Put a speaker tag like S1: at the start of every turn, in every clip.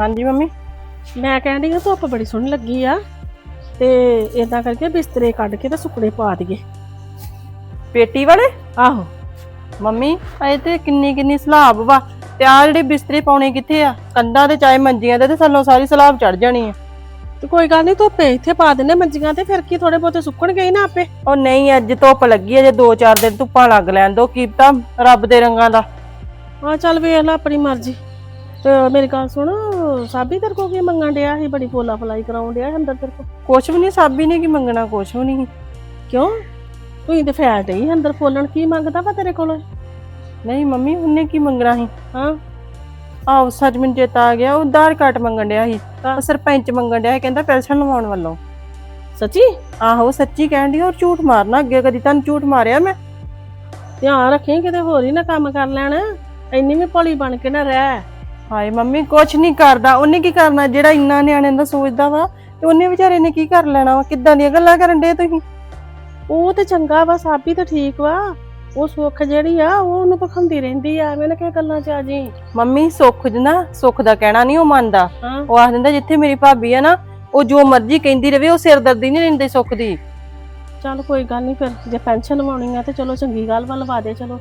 S1: ਹਾਂਜੀ ਮੰਮੀ?
S2: ਮੈਂ ਕਹਿੰਦੀ ਹਾਂ ਧੁੱਪ ਬੜੀ ਸੋਹਣੀ ਲੱਗੀ ਆ ਤੇ ਇਦਾਂ ਕਰਕੇ ਬਿਸਤਰੇ ਕੱਢ ਕੇ ਤੇ ਸੁੱਕਣੇ ਪਾ ਦਈਏ।
S1: ਪੇਟੀ ਵਾਲੇ?
S2: ਆਹੋ।
S1: ਮੰਮੀ? ਅਜੇ ਤੇ ਕਿੰਨੀ ਕਿੰਨੀ ਸਲਾਬ ਵਾ ਤੇ ਆ ਜਿਹੜੇ ਬਿਸਤਰੇ ਪਾਉਣੇ ਕਿੱਥੇ ਆ? ਕੰਧਾਂ ਤੇ ਚਾਹੇ ਮੰਜੀਆਂ ਤੇ ਤੇ ਥੱਲੋਂ ਸਾਰੀ ਸਲਾਬ ਚੜ ਜਾਣੀ ਆ।
S2: ਤੇ ਕੋਈ ਗੱਲ ਨਹੀਂ ਧੁੱਪੇ ਇੱਥੇ ਪਾ ਦਿੰਨੇ ਮੰਜੀਆਂ ਤੇ ਫਿਰ ਕੀ ਥੋੜੇ ਬਹੁਤੇ ਸੁੱਕਣ ਗਏ ਨਾ ਆਪੇ?
S1: ਉਹ ਨਹੀਂ ਅੱਜ ਧੁੱਪ ਲੱਗੀ ਅਜੇ 2-4 ਦਿਨ ਧੁੱਪਾਂ ਲੱਗ ਲੈਣ ਦੋ ਕੀ ਪਤਾ ਰੱਬ ਦੇ ਰੰਗਾਂ ਦਾ।
S2: ਹਾਂ ਚੱਲ ਵੇਖ ਲੈ ਆਪਣੀ ਮਰਜ਼ੀ। ਤੇ ਮੇਰੀ ਗੱਲ ਸੁਣ ਸਾਬੀ ਤੇਰੇ ਕੋ ਕੀ ਮੰਗਣ ਡਿਆ ਸੀ? ਬੜੀ ਫੋਲਾ ਫਲਾਈ ਕਰਾਉਣ ਡਿਆ ਸੀ ਅੰਦਰ ਤੇਰੇ ਕੋ
S1: ਕੁਛ ਵੀ ਨਹੀਂ ਸਾਬੀ ਨੇ ਕੀ ਮੰਗਣਾ ਕੁਛ ਵੀ ਨਹੀਂ।
S2: ਕਿਉਂ? ਤੂੰ ਤੇ ਫੈਲ ਡਈ ਅੰਦਰ ਫੋਲਣ ਕੀ ਮੰਗਦਾ ਵਾ ਤੇਰੇ ਕੋਲ?
S1: ਨਹੀਂ ਮੰਮੀ ਉਹਨੇ ਕੀ ਮੰਗਣਾ ਸੀ?
S2: ਹਾਂ?
S1: ਆਹ ਸੱਚ ਮੈਨੂੰ ਚੇਤਾ ਆ ਗਿਆ ਉਹ ਆਧਾਰ ਕਾਰਡ ਮੰਗਣ ਡਿਆ ਸੀ। ਉਹ ਸਰਪੰਚ ਮੰਗਣ ਡਿਆ ਸੀ ਕਹਿੰਦਾ ਪੈਨਸ਼ਨ ਲਵਾਉਣ ਵੱਲੋਂ।
S2: ਸੱਚੀ?
S1: ਆਹੋ ਸੱਚੀ ਕਹਿਣ ਡਈ ਔਰ ਝੂਠ ਮਾਰਨਾ ਅੱਗੇ ਕਦੀ ਤੁਹਾਨੂੰ ਝੂਠ ਮਾਰਿਆ ਮੈਂ?
S2: ਧਿਆਨ ਰੱਖੀ ਕਿਤੇ ਹੋਰ ਹੀ ਨਾ ਕੰਮ ਕਰ ਲੈਣ। ਇੰਨੀ ਵੀ ਭੋਲੀ ਬਣ ਕੇ ਨਾ ਰਹਿ।
S1: ਹਾਏ ਮੰਮੀ ਕੁਛ ਨਹੀਂ ਕਰਦਾ। ਉਹਨੇ ਕੀ ਕਰਨਾ? ਜਿਹੜਾ ਇੰਨਾ ਨਿਆਣੇ ਦਾ ਸੋਚਦਾ ਵਾ ਤੇ ਉਹਨੇ ਵਿਚਾਰੇ ਨੇ ਕੀ ਕਰ ਲੈਣਾ ਵਾ? ਕਿੱਦਾਂ ਦੀਆਂ ਗੱਲਾਂ ਕਰਨ ਡੇ ਤੁਸੀਂ?
S2: ਉਹ ਤੇ ਚੰਗਾ ਵਾ ਸਾਬੀ ਤੇ ਠੀਕ ਵਾ। ਉਹ ਸੁੱਖ ਜਿਹੜੀ ਆ ਉਹ ਉਹਨੂੰ ਪਖੰਦੀ ਰਹਿੰਦੀ ਆ। ਐਵੇਂ ਨਾ ਕਿ ਗੱਲਾਂ ਚ ਆ ਜੀ।
S1: ਮੰਮੀ ਸੁੱਖ ਜ ਨਾ ਸੁੱਖ ਦਾ ਕਹਿਣਾ ਨਹੀਂ ਉਹ ਮੰਨਦਾ।
S2: ਹਾਂ।
S1: ਉਹ ਆਖ ਦਿੰਦਾ ਜਿੱਥੇ ਮੇਰੀ ਭਾਬੀ ਆ ਨਾ ਉਹ ਜੋ ਮਰਜ਼ੀ ਕਹਿੰਦੀ ਰਵੇ ਉਹ ਸਿਰਦਰਦੀ ਨਹੀਂ ਲੈਂਦੇ ਸੁੱਖ ਦੀ।
S2: ਚੱਲ ਕੋਈ ਗੱਲ ਨਹੀਂ ਫਿਰ। ਜੇ ਪੈਨਸ਼ਨ ਲਵਾਉਣੀ ਆ ਤੇ ਚਲੋ ਚੰਗੀ ਗੱਲ ਵਾ ਲਵਾ ਦੇ ਚਲੋ।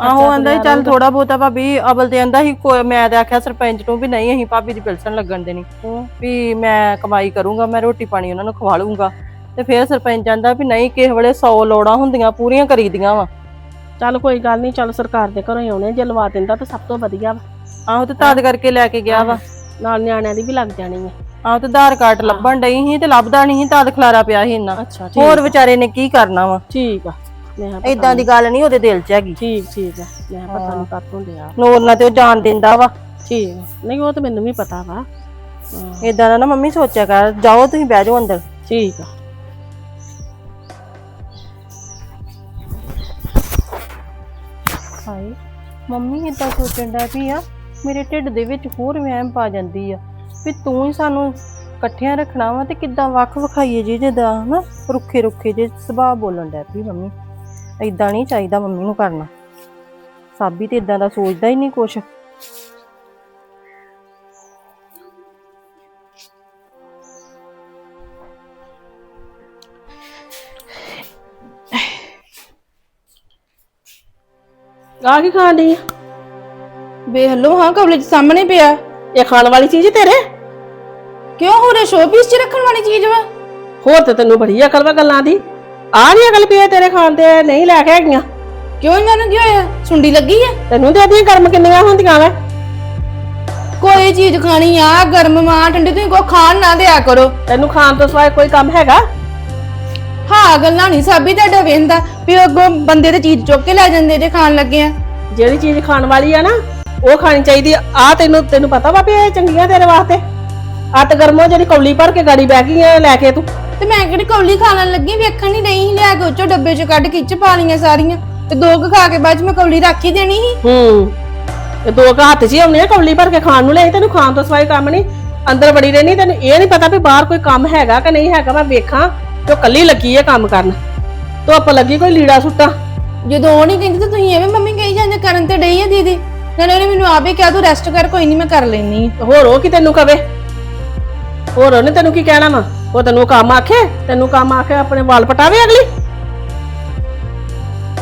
S1: ਆਹੋ ਆਂਦਾ ਚੱਲ। ਥੋੜਾ ਬਹੁਤਾ ਭਾਬੀ ਅਬਲ ਤੇ ਆਂਦਾ ਕੋਈ ਮੈਂ ਤੇ ਆਖਿਆ ਸਰਪੰਚ ਨੂੰ ਵੀ ਨਹੀਂ ਅਸੀਂ ਭਾਬੀ ਦੀ ਪਿਲਸਣ ਲੱਗਣ ਦੇਣੀ।
S2: ਹੂੰ।
S1: ਵੀ ਮੈਂ ਕਮਾਈ ਕਰੂੰਗਾ ਮੈਂ ਰੋਟੀ ਪਾਣੀ ਉਹਨਾਂ ਨੂੰ ਖਵਾ ਲੂੰਗਾ। ਤੇ ਫਿਰ ਸਰਪੰਚ ਆਂਦਾ ਵੀ ਨਹੀਂ ਕਿਸੇ ਵੇਲੇ 100 ਲੋੜਾਂ ਹੁੰਦੀਆਂ ਪੂਰੀਆਂ ਕਰੀਦੀਆਂ ਵਾ।
S2: ਚੱਲ ਕੋਈ ਗੱਲ ਨਹੀਂ ਚੱਲ ਸਰਕਾਰ ਦੇ ਘਰੋਂ ਹੀ ਆਉਣੇ ਜੇ ਲਵਾ ਦਿੰਦਾ ਤਾਂ ਸਭ ਤੋਂ ਵਧੀਆ ਵਾ।
S1: ਆਹੋ ਤੇ ਤਦ ਕਰਕੇ ਲੈ ਕੇ ਗਿਆ ਵਾ।
S2: ਨਾਲ ਨਿਆਣਿਆਂ ਦੀ ਵੀ ਲੱਗ ਜਾਣੀ ਆ।
S1: ਆਹੋ ਤੇ ਆਧਾਰ ਕਾਰਡ ਲੱਭਣ ਡਈ ਸੀ ਤੇ ਲੱਭਦਾ ਨਹੀਂ ਸੀ ਤਦ ਖਲਾਰਾ ਪਿਆ ਸੀ ਇੰਨਾ।
S2: ਅੱਛਾ
S1: ਹੋਰ ਵਿਚਾਰੇ ਨੇ ਕੀ ਕਰਨਾ ਵਾ।
S2: ਠੀਕ ਆ। ਮੈਂ ਕਿਹਾ ਪਤਾ
S1: ਇਦਾਂ ਦੀ ਗੱਲ ਨਹੀਂ ਉਹਦੇ ਦਿਲ 'ਚ ਹੈਗੀ।
S2: ਠੀਕ ਠੀਕ ਆ। ਮੈਂ ਕਿਹਾ ਪਤਾ ਨਹੀਂ ਕਾਤੋਂ ਡਿਆ
S1: ਨੂਰ ਨਾਲ ਤੇ ਉਹ ਜਾਣ ਦਿੰਦਾ ਵਾ।
S2: ਠੀਕ ਆ। ਨਹੀਂ ਉਹ ਤਾਂ ਮੈਨੂੰ ਵੀ ਪਤਾ ਵਾ। ਹਾਂ,
S1: ਇਦਾਂ ਦਾ ਨਾ ਮੰਮੀ ਸੋਚਿਆ ਕਰ ਜਾਓ ਤੁਸੀਂ ਬਹਿ ਜਾਓ ਅੰਦਰ।
S2: ਠੀਕ ਆ।
S1: ਹਾਏ ਮੰਮੀ ਇਦਾਂ ਸੋਚਣ ਦਾ ਵੀ ਆ। ਮੇਰੇ ਢਿੱਡ ਦੇ ਵਿੱਚ ਹੋਰ ਵਹਿਮ ਪਾ ਜਾਂਦੀ ਆ। ਵੀ ਤੂੰ ਹੀ ਸਾਨੂੰ ਇਕੱਠਿਆਂ ਰੱਖਣਾ ਵਾ ਤੇ ਕਿੱਦਾਂ ਵੱਖ ਵਿਖਾਈਏ ਜੀ ਜਿਹਦਾ ਹਨਾ ਰੁੱਖੇ ਰੁੱਖੇ ਜੇ ਸੁਭਾਅ ਬੋਲਣ ਦਾ ਵੀ ਮੰਮੀ। ਇਦਾਂ ਨਹੀਂ ਚਾਹੀਦਾ ਮੰਮੀ ਨੂੰ ਕਰਨਾ। ਸਾਬੀ ਤੇ ਇਦਾਂ ਦਾ ਸੋਚਦਾ ਹੀ ਨਹੀਂ ਕੁਛ।
S2: ਆ ਕੀ ਖਾਣ ਆ?
S3: ਵੇਖ ਲਓ ਹਾਂ ਕਬਲੇ ਚ ਸਾਹਮਣੇ ਪਿਆ।
S2: ਇਹ ਖਾਣ ਵਾਲੀ ਚੀਜ਼ ਤੇਰੇ?
S3: ਕਿਉਂ ਹੋਰੇ ਸ਼ੋਪੀਸ ਚ ਰੱਖਣ ਵਾਲੀ ਚੀਜ਼ ਵਾ?
S2: ਹੋਰ ਤੇ ਤੈਨੂੰ ਬੜੀ ਅਕਲ ਵਾ ਗੱਲਾਂ ਦੀ। ਆ ਨਹੀਂ ਅਕਲ ਪਈ ਤੇਰੇ ਖਾਣ ਤੇ ਨਹੀਂ ਲੈ ਕੇ ਆਈਆਂ
S3: ਕਿਉਂ ਇਹਨਾਂ ਨੂੰ ਕੀ ਹੋਇਆ? ਸੁੰਡੀ ਲੱਗੀ ਆ?
S2: ਤੈਨੂੰ ਤੇ ਇਹਦੀਆਂ ਕਰਮ ਕਿੰਨੀਆਂ ਹੁੰਦੀਆਂ ਵਾ।
S3: ਕੋਈ ਚੀਜ਼ ਖਾਣੀ ਆ ਗਰਮ ਮਾਂ ਠੰਡੀ ਤੁਸੀਂ ਕੋ ਖਾਣ ਨਾ ਦਿਆ ਕਰੋ।
S2: ਤੈਨੂੰ ਖਾਣ ਤੋਂ ਸਿਵਾਏ ਕੋਈ ਕੰਮ ਹੈਗਾ?
S3: ਹਾਂ ਗੱਲਾਂ ਨਹੀਂ ਸਾਬੀ ਤੁਹਾਡਾ ਵੇਂਦਾ ਵੀ ਅੱਗੋਂ ਬੰਦੇ ਤੇ ਚੀਜ਼ ਚੁੱਕ ਕੇ ਲੈ ਜਾਂਦੇ ਜੇ ਖਾਣ ਲੱਗੇ ਆ।
S2: ਜਿਹੜੀ ਚੀਜ਼ ਖਾਣ ਵਾਲੀ ਆ ਨਾ ਉਹ ਖਾਣੀ ਚਾਹੀਦੀ ਆ। ਆਹ ਤੈਨੂੰ ਤੈਨੂੰ ਪਤਾ ਵਾ ਵੀ ਇਹ ਚੰਗੀਆਂ ਤੇਰੇ ਵਾਸਤੇ। ਅੱਤ ਗਰਮੋ ਜਿਹੜੀ ਕੌਲੀ ਭਰ ਕੇ ਗਾੜੀ ਬਹਿ ਗਈ ਆ ਲੈ ਕੇ ਤੂੰ।
S3: ਤੇ ਮੈਂ ਕਿਹੜੀ ਕੌਲੀ ਖਾਣ ਲੱਗੀ ਵੇਖਣ ਨਹੀਂ ਰਹੀ ਸੀ ਲਿਆ ਕੇ ਉੱਚੋਂ ਡੱਬੇ ਚ ਕੱਢ ਕੇ ਚ ਪਾ ਲਈਆਂ ਸਾਰੀਆਂ। ਤੇ ਦੋ ਕੁ ਖਾ ਕੇ ਬਾਅਦ ਚ ਮੈਂ ਕੌਲੀ ਰੱਖ ਹੀ ਦੇਣੀ ਸੀ।
S2: ਹੂੰ ਇਹ ਦੋ ਕੁ ਹੱਥ 'ਚ ਹੀ ਆਉਣੀ ਆ ਕੌਲੀ ਭਰ ਕੇ ਖਾਣ ਨੂੰ ਲੈ ਤੈਨੂੰ ਖਾਣ ਤੋਂ ਸਿਵਾਏ ਕੰਮ ਨਹੀਂ ਅੰਦਰ ਬੜੀ ਰਹਿਣੀ ਤੈਨੂੰ ਇਹ ਨਹੀਂ ਪਤਾ ਵੀ ਬਾਹਰ ਕੋਈ ਕੰਮ ਹੈਗਾ ਕਿ ਨਹੀਂ ਹੈਗਾ ਮੈਂ ਵੇਖਾਂ ਤੇ ਉਹ ਕੱਲੀ ਲੱਗੀ ਹੈ ਕੰਮ ਕਰਨ। ਧੁੱਪ ਲੱਗੀ ਕੋਈ ਲੀੜਾ ਸੁੱਟਾ।
S3: ਜਦੋਂ ਉਹ ਨਹੀਂ ਕਹਿੰਦੀ ਤਾਂ ਤੁਸੀਂ ਐਵੇਂ ਮੰਮੀ ਕਹੀ ਜਾਂਦੇ ਕਰਨ ਤੇ ਡਈ ਆ ਦੀਦੀ। ਨਾਲੇ ਉਹਨੇ ਮੈਨੂੰ ਆਪੇ ਕਿਹਾ ਤੂੰ ਰੈਸਟ ਕਰ ਕੋਈ ਨਹੀਂ ਮੈਂ ਕਰ ਲੈਣੀ
S2: ਹੋਰ ਉਹ ਕੀ ਤੈਨੂੰ ਕਵੇ? ਹੋਰ ਉਹਨੇ ਤੈਨੂੰ ਕੀ ਕਹਿਣਾ ਵਾ? ਉਹ ਤੈਨੂੰ ਕੰਮ ਆਖੇ? ਤੈਨੂੰ ਕੰਮ ਆਖੇ ਆਪਣੇ ਵਾਲ ਪਟਾਵੇ ਅਗਲੀ?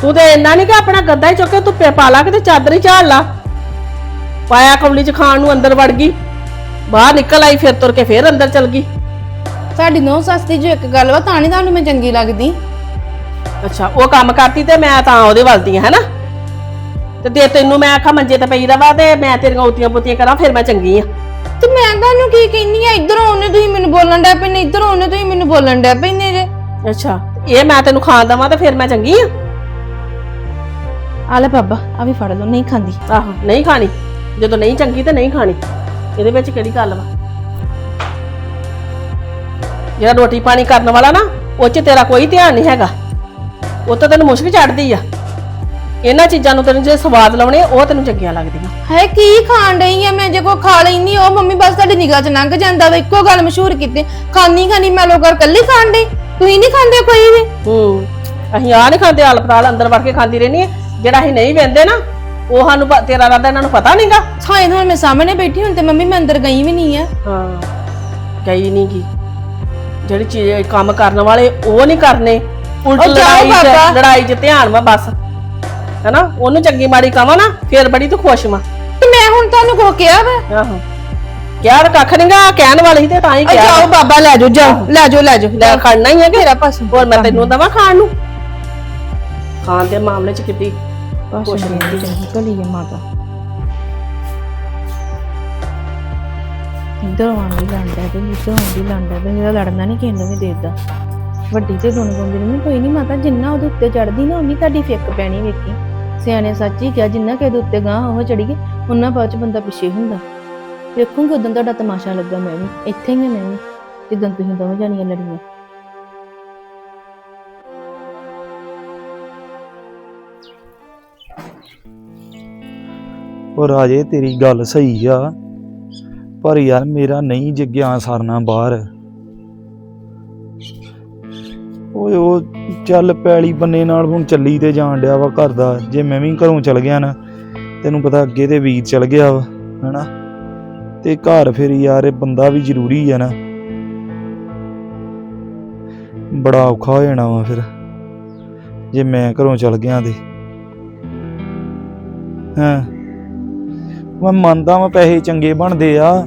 S2: ਤੂੰ ਤੇ ਇੰਨਾ ਨਹੀਂ ਕਿ ਆਪਣਾ ਗੱਦਾ ਹੀ ਚੁੱਕ ਕੇ ਧੁੱਪੇ ਪਾ ਲਾ ਕਿਤੇ ਚਾਦਰ ਹੀ ਝਾੜ ਲਾ। ਪਾਇਆ ਕਮਲੀ ਚ ਖਾਣ ਨੂੰ ਅੰਦਰ ਵੜ ਗਈ। ਬਾਹਰ ਨਿਕਲ ਆਈ ਫਿਰ ਤੁਰ ਕੇ ਫਿਰ ਅੰਦਰ ਚਲ ਗਈ।
S3: ਸਾਡੀ ਨੌ ਸੱਸ ਦੀ ਜੋ ਇੱਕ ਗੱਲ ਵਾ ਤਾਂ ਨਹੀਂ ਤੁਹਾਨੂੰ ਮੈਂ ਚੰਗੀ ਲੱਗਦੀ।
S2: ਅੱਛਾ ਉਹ ਕੰਮ ਕਰਤੀ ਤੇ ਮੈਂ ਤਾਂ ਉਹਦੇ ਵੱਲਦੀ ਆ ਹੈਨਾ? ਤੇ ਦੇ ਤੈਨੂੰ ਮੈਂ ਆਖਾਂ ਮੰਜੇ ਤੇ ਪਈ ਰਵਾ ਤੇ ਮੈਂ ਤੇਰੀਆਂ ਉਤੀਆਂ ਪੁੱਤੀਆਂ ਕਰਾਂ ਫਿਰ ਮੈਂ ਚੰਗੀ ਆ।
S3: ਤੇ ਮੈਂ ਤੁਹਾਨੂੰ ਕੀ ਕਹਿੰਨੀ ਆ? ਇਧਰੋਂ ਉਹਨੇ ਤੁਸੀਂ ਮੈਨੂੰ ਬੋਲਣ ਡੈ ਪੈਨੇ ਇਧਰੋਂ ਉਹਨੇ ਤੁਸੀਂ ਮੈਨੂੰ ਬੋਲਣ ਡੈ ਪੈਨੇ ਜੇ।
S2: ਅੱਛਾ ਇਹ ਮੈਂ ਤੈਨੂੰ ਖਾਣ ਦਵਾਂ ਤੇ ਫਿਰ ਮੈਂ ਚੰਗੀ ਆ?
S3: ਆ ਲੈ ਬਾਬਾ ਆ ਵੀ ਫੜ ਲਓ ਨਹੀਂ ਖਾਂਦੀ।
S2: ਆਹੋ ਨਹੀਂ ਖਾਣੀ। ਜਦੋਂ ਨਹੀਂ ਚੰਗੀ ਤੇ ਨਹੀਂ ਖਾਣੀ। ਇਹਦੇ ਵਿੱਚ ਕਿਹੜੀ ਗੱਲ ਵਾ? ਜਿਹੜਾ ਰੋਟੀ ਪਾਣੀ ਕਰਨ ਵਾਲਾ ਨਾ ਉਹ 'ਚ ਤੇਰਾ ਕੋਈ ਧਿਆਨ ਨਹੀਂ ਹੈਗਾ। ਉਹ ਤਾਂ ਤੈਨੂੰ ਮੁਸ਼ਕ ਚੜਦੀ ਆ। ਇਹਨਾਂ ਚੀਜ਼ਾਂ ਨੂੰ ਤੈਨੂੰ ਜੇ ਸਵਾਦ ਲਾਉਣੇ ਉਹ ਤੈਨੂੰ ਚੰਗੀਆਂ ਲੱਗਦੀਆਂ।
S3: ਹੈ ਕੀ ਖਾਣ ਡਈ ਆ? ਮੈਂ ਜੇ ਕੋ ਖਾ ਲੈਨੀ ਉਹ ਮੰਮੀ ਬਸ ਤੁਹਾਡੀ ਨਿਗਾਹ ਚ ਲੰਘ ਜਾਂਦਾ ਵਾ ਇੱਕੋ ਗੱਲ ਮਸ਼ਹੂਰ ਕੀਤੀ। ਖਾਣੀ ਖਾਣੀ ਮੈਂ ਲੋਕਾਂ ਕੱਲੀ ਖਾਣ ਡਈ। ਤੁਸੀਂ ਨਹੀਂ ਖਾਂਦੇ ਕੋਈ ਵੀ?
S2: ਹੂੰ ਅਸੀਂ ਆ ਨਹੀਂ ਖਾਂਦੇ ਆਲਪਤਾਲ ਅੰਦਰ ਵੜ ਕੇ ਖਾਂਦੀ ਰਹਿੰਦੀ ਆ। ਜਿਹੜਾ ਅਸੀਂ ਨਹੀਂ ਵੰਦੇ ਨਾ ਉਹ ਸਾਨੂੰ ਪ- ਤੇਰਾ ਰਾਦਾ ਇਹਨਾਂ ਨੂੰ ਪਤਾ ਨਹੀਂਗਾ।
S3: ਛਾਏ ਹੁਣ ਮੈਂ ਸਾਹਮਣੇ ਬੈਠੀ ਹੁਣ ਤੇ ਮੰਮੀ ਮੈਂ ਅੰਦਰ ਗਈ ਵੀ ਨਹੀਂ ਆ।
S2: ਹਾਂ ਗਈ ਨਹੀਂ ਗੀ। ਜਿਹੜੀ ਚੀਜ਼ ਕੰਮ ਕਰਨ ਵਾਲੇ ਉਹ ਨਹੀਂ ਕਰਨੇ। ਉਲਟ
S3: ਉਹ ਜਾਓ
S2: ਲੜਾਈ
S3: ਬਾਬਾ।
S2: ਚ ਲੜਾਈ 'ਚ ਧਿਆਨ ਵਾ ਬਸ। ਹੈਨਾ? ਉਹਨੂੰ ਚੰਗੀ ਮਾੜੀ ਕਵਾਂ ਨਾ ਫੇਰ ਬੜੀ ਤੂੰ ਖੁਸ਼ ਵਾ।
S3: ਤੇ ਮੈਂ ਹੁਣ ਤੁਹਾਨੂੰ ਕੋ ਕਿਹਾ ਵਾ?
S2: ਆਹੋ। ਤਾਂ ਕੱਖ ਨਹੀਂਗਾ ਕਹਿਣ ਵਾਲੀ ਤੇ ਤਾਂ ਹੀ
S3: ਆ
S2: ਕਿਹਾ
S3: ਜਾਓ ਬਾਬਾ ਲੈ ਜਾਓ ਜਾਓ। ਲੈ ਜਾਓ ਲੈ ਜਾਓ।
S2: ਲੈ ਖੜਨਾ ਹੀ ਹੈ ਕਿ
S3: ਤੇਰਾ ਪਾਸ।
S2: ਹੋਰ ਮੈਂ ਤੈਨੂੰ ਦਵਾਂ ਖਾਣ ਨੂੰ? ਖਾਣ ਦੇ ਮਾਮਲੇ 'ਚ ਕਿਤੇ
S3: ਕੁਛ ਨਹੀਂ ਭਲੀ ਹੈ ਮਾਤਾ। ਇੱਧਰ ਆਉਂਦੀ ਲੰਡਾ ਤੇ ਇੱਧਰ ਆਉਂਦੀ ਲੰਡਾ ਤੇ ਮੇਰਾ ਲੜਨਾ ਨਹੀਂ ਕਿਸੇ ਨੂੰ ਵੀ ਦੇਦਾ। ਵੱਡੀ ਤੇ ਗੁਣ ਗੁੰਦੀ ਨਹੀਂ ਕੋਈ ਨਹੀਂ ਮਾਤਾ ਜਿੰਨਾ ਉਹਦੇ ਉੱਤੇ ਚੜਦੀ ਨਾ ਉਨੀ ਤੁਹਾਡੀ ਫਿੱਕ ਪੈਣੀ ਵੇਖੀ। ਸਿਆਣੇ ਸੱਚ ਹੀ ਕਿਹਾ ਜਿੰਨਾ ਕਿਸੇ ਦੇ ਉੱਤੇ ਗਾਂ ਉਹ ਚੜੀਏ ਉਹਨਾਂ ਬਾਅਦ ਚ ਬੰਦਾ ਪਿੱਛੇ ਹੁੰਦਾ। ਵੇਖੂੰਗੀ ਉਦੋਂ ਤੁਹਾਡਾ ਤਮਾਸ਼ਾ ਲੱਗਾ ਮੈਂ ਵੀ, ਇੱਥੇ ਹੀ ਮੈਂ ਵੀ, ਜਿੱਦਾਂ ਤੁਸੀਂ ਦੋਵੇਂ ਜਾਣੀਆਂ ਲੜੀਆਂ।
S4: ਉਹ ਰਾਜੇ, ਤੇਰੀ ਗੱਲ ਸਹੀ ਆ, ਪਰ ਯਾਰ ਮੇਰਾ ਨਹੀਂ ਜਗਿਆ ਸਰਨਾ ਬਾਹਰ। ਓਏ ਉਹ ਚੱਲ ਪੈਲੀ ਬੰਨੇ ਨਾਲ ਹੁਣ ਚੱਲੀ ਤੇ ਜਾਣ ਡਿਆ ਵਾ ਘਰ ਦਾ। ਜੇ ਮੈਂ ਵੀ ਘਰੋਂ ਚਲ ਗਿਆ ਨਾ, ਤੈਨੂੰ ਪਤਾ ਅੱਗੇ ਤੇ ਵੀਰ ਚਲ ਗਿਆ ਵਾ, ਹਨਾ? ਤੇ ਘਰ ਫਿਰ ਯਾਰ ਇਹ ਬੰਦਾ ਵੀ ਜ਼ਰੂਰੀ ਆ ਨਾ। ਬੜਾ ਔਖਾ ਹੋ ਜਾਣਾ ਵਾ ਫਿਰ, ਜੇ ਮੈਂ ਘਰੋਂ ਚਲ ਗਿਆ ਤੇ। ਹਾਂ? ਮੈਂ ਮੰਨਦਾ ਵਾਂ ਪੈਸੇ ਚੰਗੇ ਬਣਦੇ ਆ।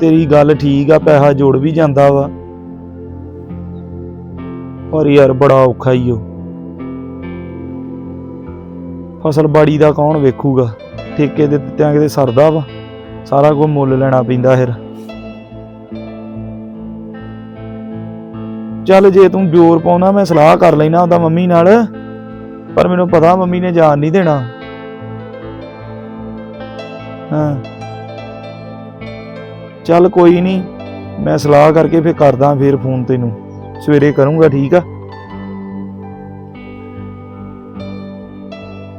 S4: ਤੇਰੀ ਗੱਲ ਠੀਕ ਆ, ਪੈਸਾ ਜੋੜ ਵੀ ਜਾਂਦਾ ਵਾ। ਪਰ ਯਾਰ ਬੜਾ ਔਖਾ ਹੀ ਓ। ਫਸਲ ਬਾੜੀ ਦਾ ਕੌਣ ਵੇਖੂਗਾ? ਠੇਕੇ ਦੇ ਦਿੱਤਿਆਂ ਕਿਤੇ ਸਰਦਾ ਵਾ। ਸਾਰਾ ਕੁਝ ਮੁੱਲ ਲੈਣਾ ਪੈਂਦਾ ਫਿਰ। ਚੱਲ ਜੇ ਤੂੰ ਜ਼ੋਰ ਪਾਉਣਾ, ਮੈਂ ਸਲਾਹ ਕਰ ਲੈਣਾ ਉਹਦਾ ਮੰਮੀ ਨਾਲ। ਪਰ ਮੈਨੂੰ ਪਤਾ ਮੰਮੀ ਨੇ ਜਾਣ ਨਹੀਂ ਦੇਣਾ। ਹਾਂ। ਚੱਲ ਕੋਈ ਨਹੀਂ ਮੈਂ ਸਲਾਹ ਕਰਕੇ ਫੇਰ ਕਰਦਾ ਫੇਰ ਫੋਨ ਤੈਨੂੰ। ਸਵੇਰੇ ਕਰੂੰਗਾ, ਠੀਕ ਆ?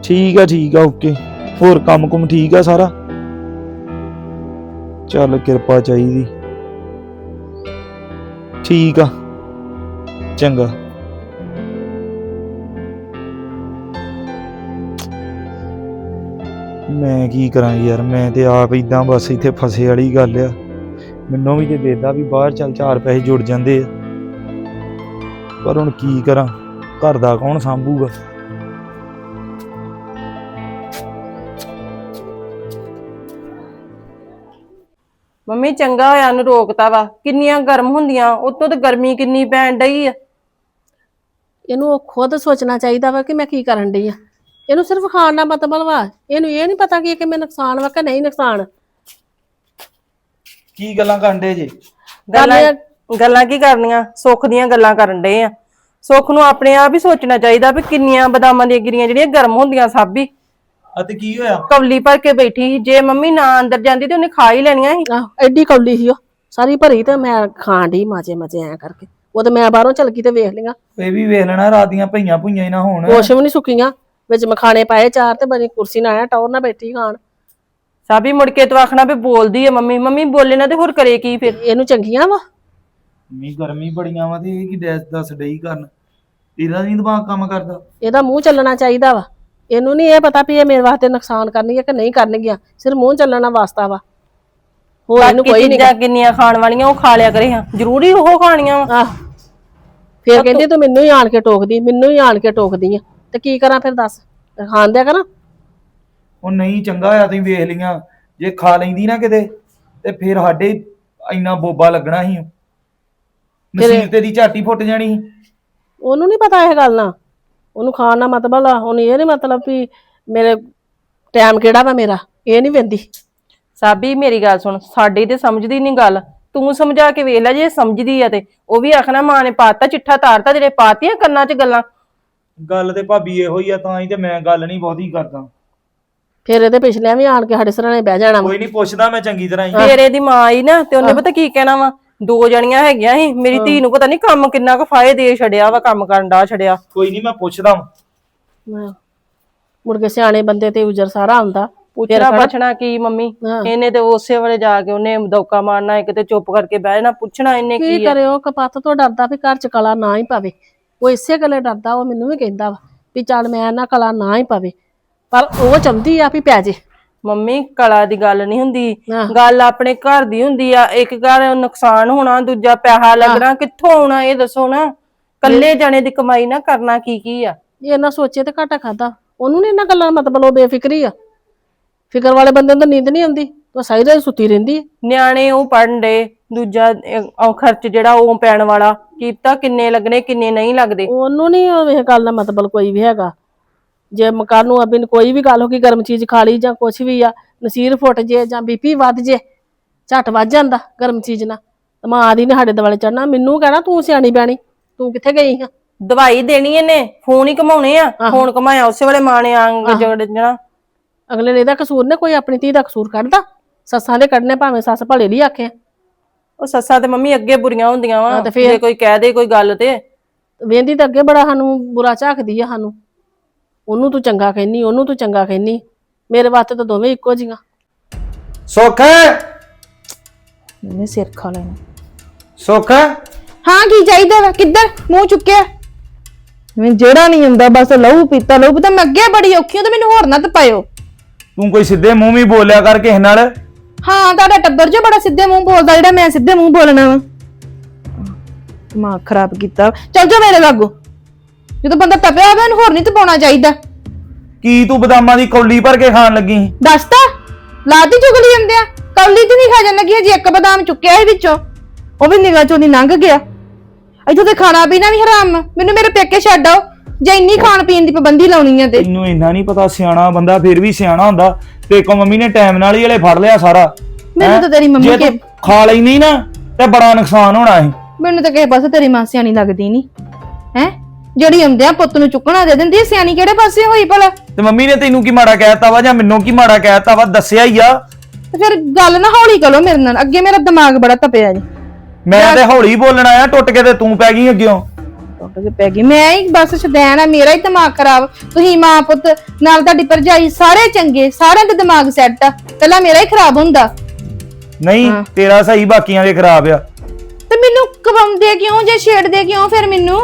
S4: ਠੀਕ ਆ ਠੀਕ ਆ, ਓਕੇ। ਹੋਰ ਕੰਮ ਕੁਮ ਠੀਕ ਆ ਸਾਰਾ? ਚੱਲ ਕਿਰਪਾ ਚਾਹੀਦੀ। ਠੀਕ ਆ। ਚੰਗਾ। ਮੈਂ ਕੀ ਕਰਾਂ ਯਾਰ, ਮੈਂ ਤੇ ਆਪ ਇਦਾਂ ਬਸ ਇੱਥੇ ਫਸੇ ਵਾਲੀ ਗੱਲ ਆ। ਮੈਨੂੰ ਵੀ ਤੇ ਦੇਦਾ ਵੀ ਬਾਹਰ ਚੱਲ ਚਾਰ ਪੈਸੇ ਜੁੜ ਜਾਂਦੇ ਆ। ਪਰ ਹੁਣ ਕੀ ਕਰਾਂ? ਘਰ ਦਾ ਕੌਣ ਸੰਭੂਗਾ?
S1: ਮੰਮੀ ਚੰਗਾ ਹੋਇਆ ਨੂੰ ਰੋਕਤਾ ਵਾ। ਕਿੰਨੀਆਂ ਗਰਮ ਹੁੰਦੀਆਂ ਉਤੋਂ ਤੇ ਗਰਮੀ ਕਿੰਨੀ ਪੈਣ ਡਈ ਆ।
S2: ਇਹਨੂੰ ਉਹ ਖੁਦ ਸੋਚਣਾ ਚਾਹੀਦਾ ਵਾ ਕਿ ਮੈਂ ਕੀ ਕਰਨ ਡਈ ਆ। ਇਹਨੂੰ ਸਿਰਫ ਖਾਣ ਦਾ ਮਤਲਬ ਵਾ। ਇਹਨੂੰ ਇਹ ਨਹੀਂ ਪਤਾ ਕਿ ਇਹ ਕਿ ਮੈਂ ਨੁਕਸਾਨ ਵਾ ਕਿ ਨਹੀਂ ਨੁਕਸਾਨ।
S4: ਕੀ ਗੱਲਾਂ ਕਰਦੇ ਜੇ?
S1: ਗੱਲਾਂ ਗੱਲਾਂ ਕੀ ਕਰਨੀਆਂ? ਸੁੱਖ ਦੀਆਂ ਗੱਲਾਂ ਕਰਨ ਡਏ ਆ। ਸੁੱਖ ਨੂੰ ਆਪਣੇ ਆਪ ਹੀ ਸੋਚਣਾ ਚਾਹੀਦਾ ਵੀ ਕਿੰਨੀਆਂ ਬਦਾਮਾਂ ਦੀਆਂ ਗਿਰੀਆਂ ਜਿਹੜੀਆਂ ਗਰਮ ਹੁੰਦੀਆਂ ਸਭ ਹੀ।
S4: ਅਤੇ ਕੀ ਹੋਇਆ?
S1: ਕਵਲੀ ਭਰ ਕੇ ਬੈਠੀ ਸੀ। ਜੇ ਮੰਮੀ ਨਾ ਅੰਦਰ ਜਾਂਦੀ ਤੇ ਉਹਨੇ ਖਾ ਹੀ ਲੈਣੀਆਂ ਸੀ।
S2: ਆਹ ਐਡੀ ਕੌਲੀ ਸੀ ਉਹ। ਸਾਰੀ ਭਰੀ ਤੇ ਮੈਂ ਖਾਣ ਡਈ ਮਾਜੇ ਮਜੇ ਐ ਕਰਕੇ। ਉਹ ਤੇ ਮੈਂ ਬਾਹਰੋਂ ਚਲ ਗਈ ਤੇ ਵੇਖ ਲਈਆਂ।
S4: ਇਹ ਵੀ ਵੇਖ ਲੈਣਾ ਰਾਤ ਦੀਆਂ ਭਈਆਂ ਭੁਈਆਂ ਹੀ ਨਾ ਹੋਣ।
S2: ਕੁਛ ਵੀ ਨਹੀਂ ਸੁੱਕੀਆਂ। ਵਿੱਚ ਮਖਾਣੇ ਪਾਏ ਚਾਰ ਤੇ ਬਣੀ ਕੁਰਸੀ ਨਾ ਆਇਆ ਟੌਰ ਨਾ ਬੈਠੀ ਖਾਣ।
S1: ਸਾਬੀ ਮੁੜ ਕੇ ਤੂੰ ਆਖਣਾ ਵੀ ਬੋਲਦੀ ਹੈ ਮੰਮੀ ਮੰਮੀ ਬੋਲੇ ਨਾ ਤੇ ਹੋਰ ਕਰੇ ਕੀ ਫਿਰ?
S2: ਇਹਨੂੰ ਚੰਗੀਆਂ ਵਾ?
S4: ਮੀ ਗਰਮੀ ਬੜੀਆਂ ਵਾ ਤੇ ਇਹ ਕੀ ਡੈਸ ਦੱਸ ਡਈ ਕਰਨ? ਇਹਦਾ ਨਹੀਂ ਦਿਮਾਗ ਕੰਮ ਕਰਦਾ।
S2: ਇਹਦਾ ਮੂੰਹ ਚੱਲਣਾ ਚਾਹੀਦਾ ਵਾ। ਇਹਨੂੰ ਨਹੀਂ ਇਹ ਪਤਾ ਵੀ ਇਹ ਮੇਰੇ ਵਾਸਤੇ ਨੁਕਸਾਨ ਕਰਨਗੀਆਂ ਕਿ ਨਹੀਂ ਕਰਨਗੀਆਂ। ਸਿਰ ਮੂੰਹ ਚੱਲਣਾ ਵਾਸਤਾ ਵਾ। ਹੋਰ ਇਹਨੂੰ ਕੋਈ ਨਹੀਂ
S1: ਚੀਜ਼ਾਂ ਕਿੰਨੀਆਂ ਖਾਣ ਵਾਲੀਆਂ ਉਹ ਖਾ ਲਿਆ ਕਰੇ ਹਾਂ। ਜ਼ਰੂਰੀ ਉਹ ਖਾਣੀਆਂ ਵਾ।
S2: ਆਹ। ਫਿਰ ਕਹਿੰਦੀ ਤੂੰ ਮੈਨੂੰ ਹੀ ਆਣ ਕੇ ਟੋਕਦੀ ਮੈਨੂੰ ਹੀ ਆਣ ਕੇ ਟੋਕਦੀ ਆ। ਤੇ ਕੀ ਕਰਾਂ ਫਿਰ ਦੱਸ? ਖਾਣ ਦਿਆ ਕਰਾਂ?
S4: ਉਹ ਨਹੀਂ ਚੰਗਾ ਹੋਇਆ ਤੁਸੀਂ ਵੇਖ ਲਈਆਂ। ਜੇ ਖਾ ਲੈਂਦੀ ਨਾ ਕਿਤੇ ਤੇ ਫਿਰ ਸਾਡੇ ਇੰਨਾ ਬੋਬਾ ਲੱਗਣਾ ਸੀ। ਨਸੀਬ ਤੇ ਦੀ ਝਾਟੀ ਫੁੱਟ ਜਾਣੀ ਸੀ।
S2: ਉਹਨੂੰ ਨਹੀਂ ਪਤਾ ਇਹ ਗੱਲ ਨਾ ਉਹਨੂੰ ਖਾਣ ਦਾ ਮਤਲਬ ਆ ਉਹਨੂੰ ਇਹ ਨਹੀਂ ਮਤਲਬ ਵੀ ਮੇਰੇ ਟਾਈਮ ਕਿਹੜਾ ਵਾ ਮੇਰਾ ਇਹ ਨਹੀਂ ਵੰਦੀ।
S1: ਸਾਬੀ ਮੇਰੀ ਗੱਲ ਸੁਣ ਸਾਡੀ ਤੇ ਸਮਝਦੀ ਨਹੀਂ ਗੱਲ। ਤੂੰ ਸਮਝਾ ਕੇ ਵੇਖ ਲੈ ਜੇ ਸਮਝਦੀ ਆ ਤੇ। ਉਹ ਵੀ ਆਖਣਾ ਮਾਂ ਨੇ ਪਾਤਾ ਚਿੱਠਾ ਤਾਰਤਾ ਜਿਹੜੇ ਪਾਤੀਆਂ ਕੰਨਾਂ 'ਚ ਗੱਲਾਂ।
S4: ਗੱਲ ਤੇ ਭਾਬੀ ਇਹੋ ਹੀ ਆ ਤਾਂ ਹੀ ਤੇ ਮੈਂ ਗੱਲ ਨਹੀਂ ਬਹੁਤੀ ਕਰਦਾ।
S2: ਫਿਰ ਇਹਦੇ ਪਿਛਲਿਆਂ ਵੀ ਆਣ ਕੇ ਸਾਡੇ ਸਰਾਣੇ ਬਹਿ ਜਾਣਾ ਵਾ।
S4: ਕੋਈ ਨਹੀਂ ਪੁੱਛਦਾ ਮੈਂ ਚੰਗੀ ਤਰ੍ਹਾਂ ਹੀ।
S1: ਤੇਰੇ ਦੀ ਮਾਂ ਆਈ ਨਾ ਤੇ ਉਹਨੇ ਪਤਾ ਕੀ ਕਹਿਣਾ ਵਾ? ਦੋ ਜਣੀਆਂ ਹੈਗੀਆਂ ਸੀ ਮੇਰੀ ਧੀ ਨੂੰ ਪਤਾ ਨਹੀਂ ਕੰਮ ਕਿੰਨਾ ਕੁ ਫਾਇਦੇ ਦੇ ਛੜਿਆ ਵਾ ਕੰਮ ਕਰਨ ਦਾ ਛੜਿਆ
S4: ਕੋਈ ਨਹੀਂ ਮੈਂ ਪੁੱਛਦਾ ਵਾਂ।
S2: ਮੈਂ- ਮੁੜ ਕੇ ਸਿਆਣੇ ਬੰਦੇ ਤੇ ਉਜਰ ਸਾਰਾ ਆਉਂਦਾ।
S1: ਪੁੱਛਣਾ ਪੁੱਛਣਾ ਕੀ ਮੰਮੀ?
S2: ਹਾਂ।
S1: ਇਹਨੇ ਤੇ ਉਸੇ ਵੇਲੇ ਜਾ ਕੇ ਉਹਨੇ ਦੌਕਾ ਮਾਰਨਾ ਇੱਕ ਤੇ ਚੁੱਪ ਕਰਕੇ ਬਹਿ ਜਾਣਾ ਪੁੱਛਣਾ ਇਹਨੇ
S2: ਕੀ
S1: ਕੀ ਆ?
S2: ਕਰੇ ਉਹ ਕਪੱਤ ਤੋਂ ਡਰਦਾ ਵੀ ਘਰ ਚ ਕਲਾ ਨਾ ਹੀ ਪਾਵੇ। ਉਹ ਇਸੇ ਗੱਲੇ ਡਰਦਾ ਉਹ ਮੈਨੂੰ ਵੀ ਕਹਿੰਦਾ ਵਾ ਵੀ ਚੱਲ ਮੈਂ ਨਾ ਕਲਾ ਨਾ ਹੀ ਪਵੇ। ਪਰ ਉਹ ਚਾਹੁੰਦੀ ਆ ਵੀ ਪੈ ਜੇ
S1: ਮੰਮੀ ਕਲਾ ਦੀ ਗੱਲ ਨਹੀਂ ਹੁੰਦੀ।
S2: ਆਹ। ਗੱਲ
S1: ਆਪਣੇ ਘਰ ਦੀ ਹੁੰਦੀ ਆ। ਇੱਕ ਘਰ ਨੁਕਸਾਨ ਹੋਣਾ ਦੂਜਾ ਪੈਸਾ ਲੱਗਣਾ। ਕਿੱਥੋਂ ਆਉਣਾ ਇਹ ਦੱਸੋ ਨਾ। ਕੱਲੇ ਜਣੇ ਦੀ ਕਮਾਈ ਨਾ ਕਰਨਾ ਕੀ ਕੀ ਆ।
S2: ਜੇ ਇਹਨਾਂ ਸੋਚੇ ਤੇ ਘਾਟਾ ਖਾਦਾ। ਉਹਨੂੰ ਨਹੀਂ ਇਹਨਾਂ ਗੱਲਾਂ ਦਾ ਮਤਲਬ ਉਹ ਬੇਫਿਕਰੀ ਆ। ਫਿਕਰ ਵਾਲੇ ਬੰਦੇ ਨੂੰ ਤਾਂ ਨੀਂਦ ਨਹੀਂ ਆਉਂਦੀ। ਉਹ ਸਾਰੀ ਰਾਤ ਸੁੱਤੀ ਰਹਿੰਦੀ ਹੈ
S1: ਨਿਆਣੇ ਉਹ ਪੜਨ ਦੇ। ਦੂਜਾ ਇਹ, ਉਹ ਖਰਚ ਜਿਹੜਾ ਉਹ ਪੈਣ ਵਾਲਾ। ਕੀਪਤਾ ਕਿੰਨੇ ਲੱਗਣੇ ਕਿੰਨੇ ਨਹੀਂ ਲੱਗਦੇ।
S2: ਉਹਨੂੰ ਨਹੀਂ ਇਹ ਗੱਲ ਦਾ ਮਤਲਬ ਕੋਈ ਵੀ ਹੈਗਾ। ਜੇ ਮਕਾਨ ਨੂੰ ਅਬਿਨ ਕੋਈ ਵੀ ਗੱਲ ਹੋ ਗਈ ਗਰਮ ਚੀਜ਼ ਖਾ ਲਈ ਜਾਂ ਕੁਛ ਵੀ ਆ ਨਸੀਰ ਫੁੱਟ ਜੇ ਜਾਂ ਬੀਪੀ ਵੱਧ ਜੇ ਝਟ ਵੱਜ ਜਾਂਦਾ ਗਰਮ ਚੀਜ਼ ਨਾਲ। ਤੇ ਮਾਂ ਆਦੀ ਨੇ ਸਾਡੇ ਦੁਆਲੇ ਚੜਨਾ ਮੈਨੂੰ ਕਹਿਣਾ ਤੂੰ ਸਿਆਣੀ ਬਿਆਣੀ ਤੂੰ ਕਿੱਥੇ ਗਈ ਆ?
S1: ਦਵਾਈ ਦੇਣੀ ਇਹਨੇ ਫੋਨ ਹੀ ਕਮਾਉਣੇ ਆ ਫੋਨ ਕਮਾਇਆ ਉਸੇ ਵੇਲੇ ਮਾਂ ਨੇ ਆਂਗ ਜਣਾ
S2: ਅਗਲੇ ਨੇ ਇਹਦਾ ਕਸੂਰ ਨੇ ਕੋਈ ਆਪਣੀ ਧੀ ਦਾ ਕਸੂਰ ਕੱਢਦਾ? ਸੱਸਾਂ ਦੇ ਕੱਢਨੇ ਭਾਵੇਂ ਸੱਸ ਭਲੇ ਦੀ ਆਖੇ
S1: ਉਹ ਸੱਸਾਂ ਤੇ ਮੰਮੀ ਅੱਗੇ ਬੁਰੀਆਂ ਹੁੰਦੀਆਂ ਵਾ? ਜੇ ਕੋਈ ਕਹਿ ਦੇ ਕੋਈ ਗੱਲ ਤੇ
S2: ਵੇਂਦੀ ਤਾਂ ਅੱਗੇ ਬੜਾ ਸਾਨੂੰ ਬੁਰਾ ਝਾਕਦੀ ਆ ਸਾਨੂੰ। ਉਹਨੂੰ ਤੂੰ ਚੰਗਾ ਕਹਿਨੀ ਉਹਨੂੰ ਤੂੰ ਚੰਗਾ ਕਹਿਨੀ ਮੇਰੇ ਵਾਸਤੇ ਤਾਂ ਦੋਵੇਂ ਇੱਕੋ ਜੀਆਂ
S4: ਸੁੱਖ
S3: ਇਹਨੇ ਸਿਰ ਖਾ ਲੈਣਾ।
S4: ਸੁੱਖ
S3: ਹਾਂ? ਕੀ ਚਾਹੀਦਾ ਵਾ? ਕਿੱਧਰ? ਮੂੰਹ ਚੁੱਕਿਆ। ਮੈਂ ਜਿਹੜਾ ਨਹੀਂ ਹੁੰਦਾ ਬਸ ਲਹੂ ਪੀਤਾ। ਲਹੂ ਪੀਤਾ ਮੈਂ ਅੱਗੇ ਬੜੀ ਔਖੀ ਹਾਂ ਤੇ ਮੈਨੂੰ ਹੋਰ ਨਾ ਤਪਾਇਓ
S4: ਤੂੰ ਕੋਈ ਸਿੱਧੇ ਮੂੰਹ ਵੀ ਬੋਲਿਆ ਕਰ ਕਿਸੇ ਨਾਲ?
S3: ਹਾਂ ਤੁਹਾਡਾ ਟੱਬਰ ਜੋ ਬੜਾ ਸਿੱਧੇ ਮੂੰਹ ਬੋਲਦਾ ਜਿਹੜਾ ਮੈਂ ਸਿੱਧੇ ਮੂੰਹ ਬੋਲਣਾ ਵਾ। ਦਿਮਾਗ ਖਰਾਬ ਕੀਤਾ। ਚੱਲ ਜਾ ਮੇਰੇ ਲਾਗੋ ਜਦੋਂ ਬੰਦਾ ਤਪਿਆ ਹੋਵੇ ਉਹਨੂੰ ਹੋਰ ਨਹੀਂ ਤਪਾਉਣਾ ਚਾਹੀਦਾ।
S4: ਕੀ ਤੂੰ ਬਦਾਮਾਂ ਦੀ ਕੌਲੀ ਭਰ ਕੇ ਖਾਣ ਲੱਗੀ ਸੀ?
S3: ਦੱਸਤਾ ਲਾਤੀ ਚੁਗਲੀ ਹੁੰਦਿਆ ਕੌਲੀ ਤੇ ਨਹੀਂ ਖਾ ਜਾਣ ਲੱਗੀ ਹਜੇ ਇੱਕ ਬਦਾਮ ਚੁੱਕਿਆ ਸੀ ਵਿੱਚੋਂ। ਉਹ ਵੀ ਨਿਗਾਹ ਚੋਂ ਦੀ ਲੰਘ ਗਿਆ। ਇੱਥੋਂ ਤੇ ਖਾਣਾ ਪੀਣਾ ਵੀ ਹਰਾਮ ਆ। ਮੈਨੂੰ ਮੇਰੇ ਪੇਕੇ ਛੱਡ ਆਓ। ਜੇ ਇੰਨੀ ਖਾਣ ਪੀਣ ਦੀ ਪਾਬੰਦੀ ਲਾਉਣੀ ਆ ਤੇ।
S4: ਤੈਨੂੰ ਇੰਨਾ ਨਹੀਂ ਪਤਾ ਸਿਆਣਾ ਬੰਦਾ ਫਿਰ ਵੀ ਸਿਆਣਾ ਹੁੰਦਾ। ਤੇ ਕੋ ਮੰਮੀ ਨੇ ਟਾਈਮ ਨਾਲ ਹੀ ਹਲੇ ਫੜ ਲਿਆ ਸਾਰਾ।
S3: ਮੈਨੂੰ
S4: ਹੈਂ?
S3: ਤਾਂ ਤੇਰੀ ਮੰਮੀ
S4: ਜੇ
S3: ਕੇ
S4: ਖਾ ਲੈਣੀ ਨਾ ਤੇ ਬੜਾ ਨੁਕਸਾਨ ਹੋਣਾ ਸੀ।
S3: ਮੈਨੂੰ ਤਾਂ ਕਿਸੇ ਪਾਸੇ ਤੇਰੀ ਮਾਂ ਸਿਆਣੀ ਲੱਗਦੀ ਨਹੀਂ ਜਿਹੜੀ ਆਉਂਦਿਆਂ ਪੁੱਤ ਨੂੰ ਚੁੱਕਣਾ ਦੇ ਦਿੰਦੀ ਆ, ਸਿਆਣੀ ਕਿਹੜੇ ਪਾਸੇ ਹੋਈ ਭਲਾ?
S4: ਤੇ ਮੰਮੀ ਨੇ ਤੈਨੂੰ ਕੀ ਮਾੜਾ ਕਹਿਤਾ ਵਾ ਜਾਂ ਮੈਨੂੰ ਕੀ ਮਾੜਾ ਕਹਿਤਾ ਵਾ ਦੱਸਿਆ ਹੀ ਆ।
S3: ਤੇ ਫਿਰ ਗੱਲ ਨਾ ਹੌਲੀ ਕਰੋ ਮੇਰੇ ਨਾਲ ਅੱਗੇ ਮੇਰਾ ਦਿਮਾਗ ਬੜਾ ਤਪਿਆ ਜੀ।
S4: ਮੈਂ ਤੇ ਹੌਲੀ ਬੋਲਣਾ ਆ ਟੁੱਟ ਕੇ ਤੇ ਤੂੰ ਪੈ ਗਈ ਅੱਗਿਓਂ।
S3: ਟੁੱਟ ਕੇ ਪੈ ਗਈ। ਮੈਂ ਹੀ ਬਸ ਸ਼ਦੈਨ ਆ ਮੇਰਾ ਹੀ ਦਿਮਾਗ ਖਰਾਬ। ਤੁਸੀਂ ਮਾਂ ਪੁੱਤ ਨਾਲ ਤੁਹਾਡੀ ਭਰਜਾਈ ਸਾਰੇ ਚੰਗੇ ਸਾਰਿਆਂ ਦੇ ਦਿਮਾਗ ਸੈੱਟ ਆ। ਪਹਿਲਾਂ ਮੇਰਾ ਹੀ ਖਰਾਬ ਹੁੰਦਾ।
S4: ਨਹੀਂ ਤੇਰਾ ਸਹੀ ਬਾਕੀਆਂ ਦੇ ਖਰਾਬ ਆ।
S3: ਤੇ ਮੈਨੂੰ ਕਵਾਉਂਦੇ ਕਿਉਂ ਜੇ ਛੇੜਦੇ ਕਿਉਂ ਫਿਰ ਮੈਨੂੰ?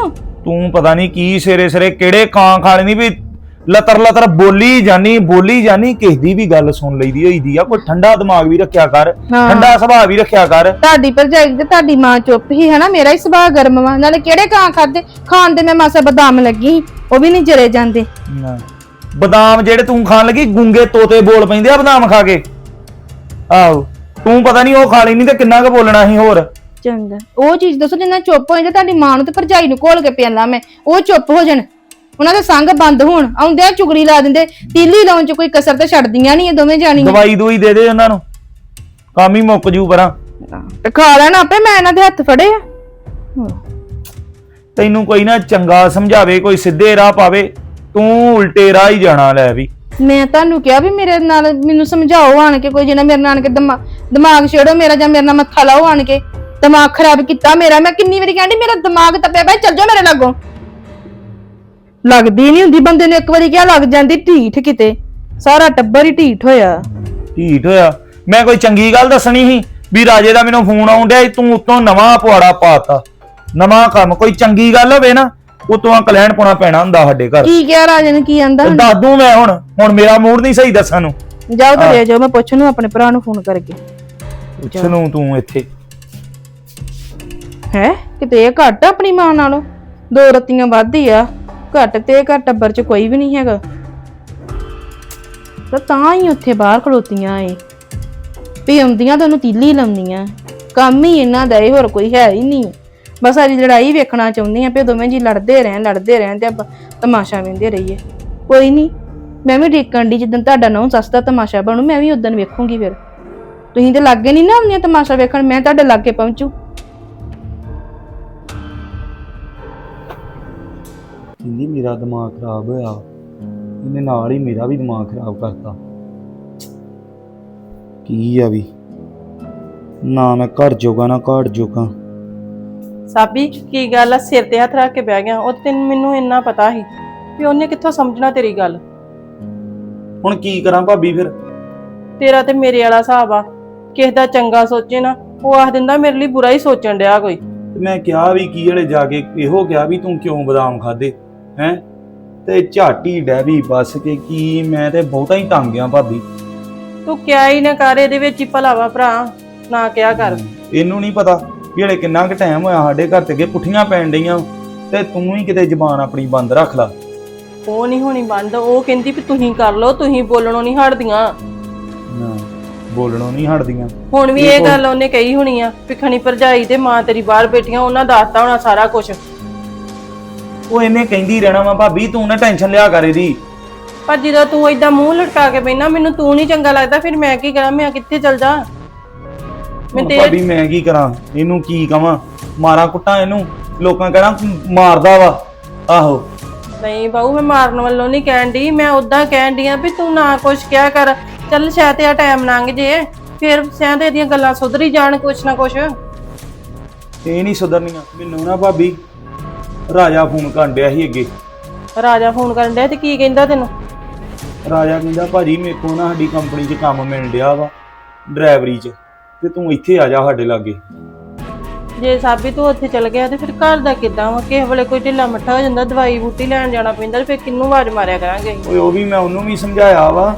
S4: ਤੂੰ ਪਤਾ ਨਹੀਂ ਕੀ ਸਿਰੇ ਸਿਰੇ ਕਿਹੜੇ ਕਾਂ ਖਾ ਲੈਣੀ ਵੀ ਲਤਰ ਲਤਰ ਬੋਲੀ ਜਾਨੀ ਬੋਲੀ ਜਾਨੀ ਕਿਸ ਦੀ ਵੀ ਗੱਲ ਸੁਣ ਲਈਦੀ ਹੋਈ ਦੀ ਆ। ਕੋਈ ਠੰਡਾ ਦਿਮਾਗ ਵੀ ਰੱਖਿਆ ਕਰ
S3: ਹਾਂ।
S4: ਠੰਡਾ ਸੁਭਾਅ ਵੀ ਰੱਖਿਆ ਕਰ।
S3: ਤੁਹਾਡੀ ਭਰਜਾਈ ਤੇ ਤੁਹਾਡੀ ਮਾਂ ਚੁੱਪ ਹੀ ਹੈ ਨਾ ਮੇਰਾ ਹੀ ਸੁਭਾਅ ਗਰਮ ਵਾ। ਨਾਲੇ ਕਿਹੜੇ ਕਾਂ ਖਾਦੇ? ਖਾਣ ਤੇ ਮੈਂ ਮਾਸਾ ਬਦਾਮ ਲੱਗੀ ਸੀ, ਉਹ ਵੀ ਨਹੀਂ ਜਰੇ ਜਾਂਦੇ।
S4: ਨਾ। ਬਦਾਮ ਜਿਹੜੇ ਤੂੰ ਖਾਣ ਲੱਗੀ ਗੁੰਗੇ ਤੋਤੇ ਬੋਲ ਪੈਂਦੇ ਆ ਬਦਾਮ ਖਾ ਕੇ। ਆਹੋ। ਤੂੰ ਪਤਾ ਨਹੀਂ ਉਹ ਖਾ ਲੈਣੀ ਤੇ ਕਿੰਨਾ ਕੁ ਬੋਲਣਾ ਸੀ ਹੋਰ?
S3: ਚੰਗਾ। ਉਹ ਚੀਜ਼ ਦੱਸੋ ਜਿੰਨਾ ਚੁੱਪ ਹੋ ਜਾਂਦੇ ਤੁਹਾਡੀ ਮਾਂ ਨੂੰ ਤੇ ਭਰਜਾਈ ਨੂੰ ਘੋਲ ਕੇ ਪਿਆਲਾ ਮੈਂ। ਉਹ ਚੁੱਪ ਹੋ ਜਾਣ। ਉਹਨਾਂ ਦੇ ਸੰਗ ਬੰਦ ਹੋਣ। ਆਉਂਦਿਆਂ ਚੁਗਲੀ ਲਾ ਦਿੰਦੇ। ਤੀਲੀ ਲਾਉਣ ਚ ਕੋਈ ਕਸਰ ਤੇ ਛੱਡਦੀਆਂ ਨਹੀਂ ਇਹ ਦੋਵੇਂ ਜਾਣੀਆਂ।
S4: ਦਵਾਈ ਦੂਈ ਦੇ ਦੇ ਉਹਨਾਂ ਨੂੰ। ਕੰਮ ਹੀ ਮੁੱਕ ਜੂ ਪਰਾਂ।
S3: ਤੇ ਖਾ ਲੈਣਾ ਆਪੇ ਮੈਂ ਇਹਨਾਂ ਦੇ ਹੱਥ ਫੜੇ ਆ।
S4: ਤੈਨੂੰ ਕੋਈ ਨਾ ਚੰਗਾ ਸਮਝਾਵੇ ਕੋਈ ਸਿੱਧੇ ਰਾਹ ਪਾਵੇ ਤੂੰ ਉਲਟੇ ਰਾਹ ਹੀ ਜਾਣਾ ਲੈ ਵੀ।
S3: ਮੈਂ ਤੁਹਾਨੂੰ ਕਿਹਾ ਵੀ ਮੇਰੇ ਨਾਲ ਮੈਨੂੰ ਸਮਝਾਓ ਆਣ ਕੇ ਕੋਈ ਜਿਹਨਾਂ ਮੇਰੇ ਨਾਲ ਆਣ ਕੇ ਦਿਮਾ- ਦਿਮਾਗ ਛੇੜੋ ਮੇਰਾ ਜਾਂ ਮੇਰੇ ਨਾਲ ਮੱਥਾ ਲਾਓ ਆਣ ਕੇ। ਦਿਮਾਗ ਖਰਾਬ ਕੀਤਾ ਮੇਰਾ। ਮੈਂ ਕਿੰਨੀ ਵਾਰੀ ਕਹਿੰਦੀ ਮੇਰਾ ਦਿਮਾਗ ਤਪਿਆ ਪਿਆ ਚੱਲ ਜਾਓ ਮੇਰੇ ਲਾਗੋਂ। ਲੱਗਦੀ ਨਹੀਂ ਹੁੰਦੀ ਬੰਦੇ ਨੂੰ ਇੱਕ ਵਾਰੀ ਕਿਹਾ ਲੱਗ ਜਾਂਦੀ ਢੀਠ ਕਿਤੇ। ਸਾਰਾ ਟੱਬਰ ਹੀ ਢੀਠ ਹੋਇਆ।
S4: ਢੀਠ ਹੋਇਆ। ਮੈਂ ਕੋਈ ਚੰਗੀ ਗੱਲ ਦੱਸਣੀ ਸੀ ਵੀ ਰਾਜੇ ਦਾ ਮੈਨੂੰ ਫੋਨ ਆਉਣ ਡਿਆ ਸੀ, ਤੂੰ ਉਤੋਂ ਨਵਾਂ ਪਵਾੜਾ ਪਾਤਾ। ਨਵਾਂ ਕੰਮ ਕੋਈ ਚੰਗੀ ਗੱਲ ਹੋਵੇ ਨਾ ਉਤੋਂ ਕਲੈਣ ਪਾਉਣਾ ਪੈਣਾ ਹੁੰਦਾ ਸਾਡੇ ਘਰ।
S3: ਕੀ ਕਿਹਾ ਰਾਜੇ ਨੇ ਕੀ ਆਂਦਾ
S4: ਤੇ ਦੱਸ ਦੂੰ ਮੈਂ ਹੁਣ ਹੁਣ ਮੇਰਾ ਮੂਡ ਨਹੀਂ ਸਹੀ ਦੱਸਣ ਨੂੰ।
S3: ਜਾਓ ਤੇ ਲੈ ਜਾਓ ਮੈਂ ਪੁੱਛ ਨੂੰ ਆਪਣੇ ਭਰਾ ਨੂੰ ਫੋਨ ਕਰਕੇ।
S4: ਪੁੱਛ ਨੂੰ ਤੂੰ ਇੱਥੇ।
S3: ਹੈ? ਕਿਤੇ ਇਹ ਘੱਟ ਆ ਆਪਣੀ ਮਾਂ ਨਾਲੋਂ? ਦੋ ਰਤੀਆਂ ਵੱਧ ਹੀ ਆ। ਘੱਟ ਤੇ ਘੱਟ ਟੱਬਰ ਚ ਕੋਈ ਵੀ ਨਹੀਂ ਹੈਗਾ। ਤਾਂ ਤਾਂ ਹੀ ਉੱਥੇ ਬਾਹਰ ਖਲੋਤੀਆਂ ਏ। ਵੀ ਆਉਂਦੀਆਂ ਤਾਂ ਉਹਨੂੰ ਤੀਲੀ ਲਾਉਂਦੀਆਂ। ਕੰਮ ਹੀ ਇਹਨਾਂ ਦਾ ਇਹ ਹੋਰ ਕੋਈ ਹੈ ਹੀ ਨਹੀਂ। ਬਸ ਸਾਰੀ ਲੜਾਈ ਵੇਖਣਾ ਚਾਹੁੰਦੀਆਂ ਵੀ ਦੋਵੇਂ ਜੀ ਲੜਦੇ ਰਹਿਣ ਲੜਦੇ ਰਹਿਣ ਤੇ ਆਪਾਂ ਤਮਾਸ਼ਾ ਵੇਂਦੇ ਰਹੀਏ। ਕੋਈ ਨਹੀਂ, ਮੈਂ ਵੀ ਡੇਕਣ ਦੀ ਜਿੱਦਣ ਤੁਹਾਡਾ ਨਹੁੰ ਸੱਸ ਦਾ ਤਮਾਸ਼ਾ ਬਣੂ, ਮੈਂ ਵੀ ਉਦੋਂ ਵੇਖੂੰਗੀ ਫਿਰ। ਤੁਸੀਂ ਤੇ ਲੱਗੇ ਨਹੀਂ ਨਾ ਆਉਂਦੀਆਂ ਤਮਾਸ਼ਾ ਵੇਖਣ, ਮੈਂ ਤੁਹਾਡੇ ਲਾਗੇ ਪਹੁੰਚੂ।
S4: ਕਹਿੰਦੀ ਮੇਰਾ ਦਿਮਾਗ ਖਰਾਬ ਹੋਇਆ। ਇਹਨੇ ਨਾਲ ਹੀ ਮੇਰਾ ਵੀ ਦਿਮਾਗ ਖਰਾਬ ਕਰਤਾ। ਕੀ ਆ ਵੀ? ਨਾ ਮੈਂ ਘਰ ਜੋਗਾ ਨਾ ਘਾਟ ਜੋਗਾ।
S1: ਸਾਬੀ ਕੀ ਗੱਲ ਆ? ਸਿਰ ਤੇ ਹੱਥ ਰੱਖ ਕੇ ਬਹਿ ਗਿਆ। ਉਹ ਤੈਨੂੰ ਮੈਨੂੰ ਇੰਨਾ ਪਤਾ ਸੀ ਵੀ ਉਹਨੇ ਕਿੱਥੋਂ ਸਮਝਣਾ ਤੇਰੀ ਗੱਲ।
S4: ਹੁਣ ਕੀ ਕਰਾਂ ਭਾਬੀ ਫਿਰ?
S1: ਤੇਰਾ ਤੇ ਮੇਰੇ ਵਾਲਾ ਹਿਸਾਬ ਆ। ਕਿਸੇ ਦਾ ਚੰਗਾ ਸੋਚੇ ਨਾ ਉਹ ਆਖ ਦਿੰਦਾ ਮੇਰੇ ਲਈ ਬੁਰਾ ਹੀ ਸੋਚਣ ਡਿਆ ਕੋਈ।
S4: ਤੇ ਮੈਂ ਕਿਹਾ ਵੀ ਕੀ ਹਲੇ ਜਾ ਕੇ ਇਹੋ ਕਿਹਾ ਵੀ ਤੂੰ ਕਿਉਂ ਬਦਾਮ ਖਾਦੇ ਹੈ? ਤੇ ਝਾਟੀ ਡੈਵੀ ਬਸ ਕੇ ਕੀ ਮੈਂ ਤੇ ਬਹੁਤਾ ਹੀ ਤੰਗ ਆ ਭਾਬੀ।
S1: ਤੂੰ ਕਿਆ ਹੀ ਨਾ ਕਰ ਇਹਦੇ ਵਿੱਚ ਹੀ ਭਲਾਵਾ ਭਰਾ ਨਾ ਕਿਆ ਕਰ।
S4: ਇਹਨੂੰ ਨਹੀਂ ਪਤਾ ਵੀ ਹਲੇ ਕਿੰਨਾ ਕੁ ਟਾਈਮ ਹੋਇਆ ਸਾਡੇ ਘਰ ਤੇ ਅੱਗੇ ਪੁੱਠੀਆਂ ਪੈਣ ਡਈਆਂ। ਤੇ ਤੂੰ ਹੀ ਕਿਤੇ ਜ਼ਬਾਨ ਆਪਣੀ ਬੰਦ ਰੱਖ ਲਾ।
S1: ਉਹ ਨਹੀਂ ਹੋਣੀ ਬੰਦ ਉਹ ਕਹਿੰਦੀ ਵੀ ਤੁਸੀਂ ਕਰ ਲਓ ਤੁਸੀਂ ਬੋਲਣੋਂ ਨਹੀਂ ਹਟਦੀਆਂ।
S4: ਨਾ ਬੋਲਣੋਂ ਨਹੀਂ ਹਟਦੀਆਂ।
S1: ਹੁਣ ਵੀ
S4: ਇਹ
S1: ਗੱਲ ਉਹਨੇ ਕਹੀ ਹੋਣੀ ਆ ਪਿਖਣੀ ਭਰਜਾਈ ਤੇ ਮਾਂ ਤੇਰੀ ਬਾਹਰ ਬੈਠੀਆਂ ਉਹਨਾਂ ਦੱਸਤਾ ਹੋਣਾ ਸਾਰਾ ਕੁਝ
S4: ਉਹ ਇਹਨੇ ਕਹਿੰਦੀ ਰਹਿਣਾ ਵਾ ਭਾਬੀ ਤੂੰ ਨਾ ਟੈਨਸ਼ਨ ਲਿਆ ਕਰ ਇਹਦੀ।
S1: ਪਰ ਜਦੋਂ ਤੂੰ ਏਦਾਂ ਮੂੰਹ ਲਟਕਾ ਕੇ ਬੈਨਾ ਮੈਨੂੰ ਤੂੰ ਨਹੀਂ ਚੰਗਾ ਲੱਗਦਾ ਫਿਰ ਮੈਂ ਕੀ ਕਰਾਂ? ਮੈਂ ਕਿੱਥੇ ਚਲ ਜਾ? ਮੈਂ
S4: ਹੁਣ
S1: ਤੇ
S4: ਭਾਬੀ ਮੈਂ ਕੀ ਕਰਾਂ? ਇਹਨੂੰ ਕੀ ਕਵਾਂ? ਮਾਰਾਂ ਕੁੱਟਾਂ ਇਹਨੂੰ? ਲੋਕਾਂ ਕਹਿਣਾ ਮਾਰਦਾ ਵਾ। ਆਹੋ।
S1: ਨਹੀਂ ਬਾਊ ਮੈਂ ਮਾਰਨ ਵੱਲੋਂ ਨਹੀਂ ਕਹਿਣ ਦੀ ਮੈਂ ਉਦਾਂ ਕਹਿਣ ਦੀ ਆ ਵੀ ਤੂੰ ਨਾ ਕੁਛ ਕਿਹਾ ਕਰ। ਚੱਲ ਸ਼ਾਇਦ ਇਹ ਟਾਈਮ ਲੰਘ ਜੇ। ਫਿਰ ਸ਼ਾਇਦ ਇਹਦੀਆਂ ਗੱਲਾਂ ਸੁਧਰੀ ਜਾਣ ਕੁਛ ਨਾ ਕੁਛ।
S4: ਇਹ ਨਹੀਂ ਸੁਧਰਨੀਆਂ। ਮੈਨੂੰ ਨਾ ਭਾਬੀ ਰਾਜਾ ਫੋਨ ਕਰਨ ਡਿਆ ਸੀ ਅੱਗੇ।
S1: ਰਾਜਾ ਫੋਨ ਕਰਨ ਡਿਆ ਤੇ ਕੀ ਕਹਿੰਦਾ ਤੈਨੂੰ?
S4: ਰਾਜਾ ਕਹਿੰਦਾ ਭਾਜੀ ਮੇਰੇ ਕੋਲ ਨਾ ਸਾਡੀ ਕੰਪਨੀ 'ਚ ਕੰਮ ਮਿਲ ਡਿਆ ਵਾ ਡਰਾਈਵਰੀ 'ਚ ਤੇ ਤੂੰ ਇੱਥੇ ਆ ਜਾ ਸਾਡੇ ਲਾਗੇ।
S1: ਜੇ ਸਾਬੀ ਤੂੰ ਉੱਥੇ ਚਲ ਗਿਆ ਤੇ ਫਿਰ ਘਰ ਦਾ ਕਿੱਦਾਂ ਵਾ? ਕਿਸੇ ਵੇਲੇ ਕੋਈ ਢਿੱਲਾ ਮੱਠਾ ਹੋ ਜਾਂਦਾ ਦਵਾਈ ਬੂਟੀ ਲੈਣ ਜਾਣਾ ਪੈਂਦਾ ਤੇ ਫਿਰ ਕਿੰਨੂੰ ਆਵਾਜ਼ ਮਾਰਿਆ ਕਰਾਂਗੇ ਅਸੀਂ?
S4: ਓਏ ਉਹ ਵੀ ਮੈਂ ਉਹਨੂੰ ਵੀ ਸਮਝਾਇਆ ਵਾ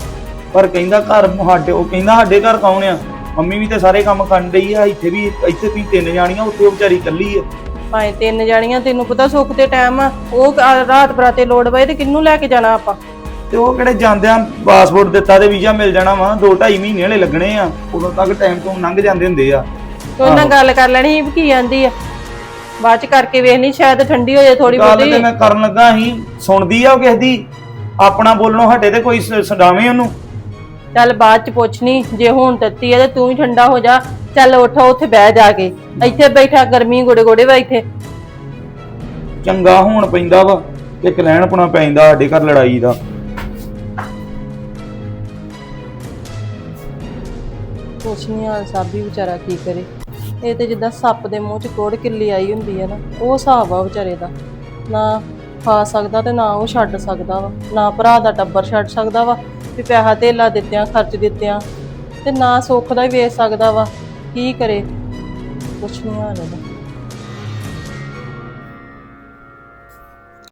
S4: ਪਰ ਕਹਿੰਦਾ ਘਰ ਸਾਡੇ ਉਹ ਕਹਿੰਦਾ ਸਾਡੇ ਘਰ ਕੌਣ ਆ? ਮੰਮੀ ਵੀ ਤੇ ਸਾਰੇ ਕੰਮ ਕਰਨ ਡਈ ਆ ਇੱਥੇ ਵੀ ਇੱਥੇ ਵੀ ਤਿੰਨ ਜਾਣੀਆਂ ਉੱਥੇ ਉਹ ਵਿਚਾਰੀ ਇਕੱਲੀ ਆ।
S1: ਭਾਵੇਂ ਤਿੰਨ ਜਾਣੀਆਂ ਤੈਨੂੰ ਪਤਾ ਸੁੱਖ ਦੇ ਟਾਈਮ ਆ। ਉਹ ਰਾਤ ਬਰਾਤੇ ਲੋੜ ਪਏ ਤੇ ਕਿੰਨੂੰ ਲੈ ਕੇ ਜਾਣਾ ਆਪਾਂ?
S4: ਤੇ ਉਹ ਕਿਹੜੇ ਜਾਂਦਿਆਂ ਪਾਸਪੋਰਟ ਦਿੱਤਾ ਤੇ ਵੀਜ਼ਾ ਮਿਲ ਜਾਣਾ ਵਾ? 2.5 ਮਹੀਨੇ ਹਲੇ ਲੱਗਣੇ ਆ। ਉਦੋਂ ਤੱਕ ਟਾਈਮ ਤੋਂ ਲੰਘ ਜਾਂਦੇ ਹੁੰਦੇ ਆ।
S1: ਤੇ ਉਹਨਾਂ ਗੱਲ ਕਰ ਲੈਣੀ ਸੀ ਵੀ ਕੀ ਆਂਦੀ ਆ। ਬਾਅਦ ਚ ਕਰਕੇ ਵੇਖ ਲਈ ਸ਼ਾਇਦ ਠੰਡੀ ਹੋ ਜਾਏ ਥੋੜੀ
S4: ਗੱਲ
S1: ਬਹੁਤੀ।
S4: ਤੇ ਮੈਂ ਕਰਨ ਲੱਗਾ ਸੀ। ਸੁਣਦੀ ਆ ਉਹ ਕਿਸੇ ਦੀ। ਆਪਣਾ ਬੋਲਣੋਂ ਹਟੇ ਤੇ ਕੋਈ ਸ- ਉਹਨੂੰ।
S1: ਚੱਲ ਬਾਅਦ ਚ ਪੁੱਛਣੀ ਜੇ ਹੁਣ ਤੱਤੀ ਆ ਤੇ ਤੂੰ ਹੀ ਠੰਡਾ ਹੋ ਜਾ। ਚੱਲ ਉੱਠ ਉੱਥੇ ਬਹਿ ਜਾ ਕੇ। ਇੱਥੇ ਬੈਠਾ ਗਰਮੀ ਗੋੜੇ ਗੋੜੇ ਵਾ ਇੱਥੇ।
S4: ਚੰਗਾ ਹੋਣ ਪੈਂਦਾ ਵਾ ਤੇ ਕਲੈਣਪਣਾ ਪੈਂਦਾ ਸਾਡੇ ਘਰ ਲੜਾਈ ਦਾ।
S1: ਕੁਛ ਨਹੀਂ ਹਾਲ ਸਾਬੀ ਵਿਚਾਰਾ ਕੀ ਕਰੇ। ਇਹ ਤੇ ਜਿੱਦਾਂ ਸੱਪ ਦੇ ਮੂੰਹ 'ਚ ਕੋੜ ਕਿੱਲੀ ਆਈ ਹੁੰਦੀ ਹੈ ਨਾ ਉਹ ਹਿਸਾਬ ਆ ਵਿਚਾਰੇ ਦਾ। ਨਾ ਖਾ ਸਕਦਾ ਤੇ ਨਾ ਉਹ ਛੱਡ ਸਕਦਾ ਵਾ ਨਾ ਭਰਾ ਦਾ ਟੱਬਰ ਛੱਡ ਸਕਦਾ ਵਾ। ਵੀ ਪੈਸਾ ਧੇਲਾ ਦਿੱਤਿਆਂ, ਖਰਚ ਦਿੱਤਿਆਂ ਤੇ ਨਾ ਸੁੱਖ ਦਾ ਹੀ ਵੇਚ ਸਕਦਾ ਵਾ। ਕੀ ਕਰੇ? ਕੁਛ ਨਹੀਂ ਹਾਲ ਇਹਦਾ